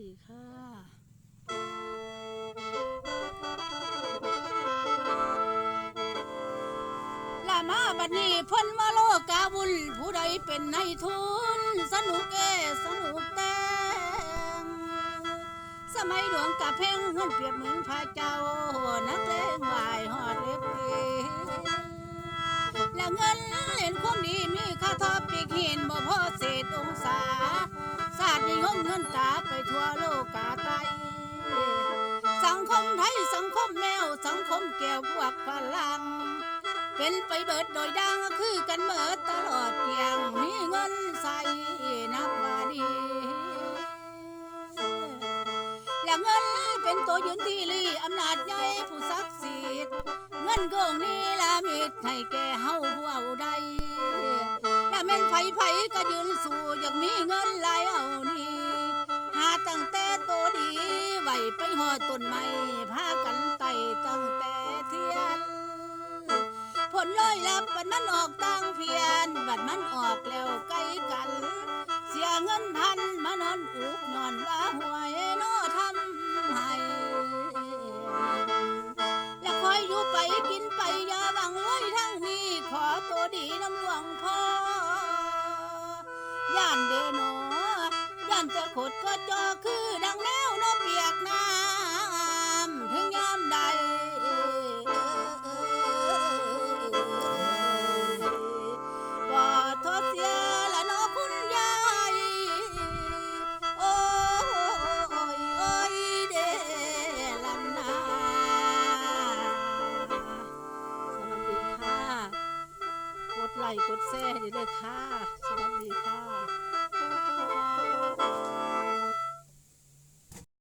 ดีค่ะลามาบัดนี้เพ้นมาโลกาบุญผู้ใดเป็นในายทุน สนุกเอสนุกแต่งสมัยหลวงกะเพ่งเงินเปรียบเหมือนพระเจ้านักเลงวายหอดเล็บเและเงินเล่นความดีมีค่าทอปีกหินบ่พอเศษองศาศาสตร์นิยมเงินตา คมแมวสังคมแก้วพวกพลังเป็นไปเบิดโดยดังคือกันเบิดตลอดเพียงมีเงินใส่นับว่าดีและเงินเป็นตัวยืนที่ลีอำนาจใหญ่ผู้ศักดิ์สิทธิ์เงินกองนี้ละมิตรให้แก่เฮาผู้เอาใดและแม่นไผไผก็ยืนสู้อยากมีเงินหลายเอานี่หาตั้งแต่โตดีไหวไปหอดต้นไม้ ยลับบัดมันออกต่างเพียน บัดมันออกแล้วใกลกัน เสียเงินพันมานอนอุกนอนว่าหวยโนทำให้และคอยอยู่ไปกินไปอย่าหวังรวยทั้งนี้ขอตัวดีน้ำหลวงพ่อย่านเดโนย่านจะขดก็จอคือ ไลค์กดแชร์ให้ด้วยค่ะ สวัสดีค่ะ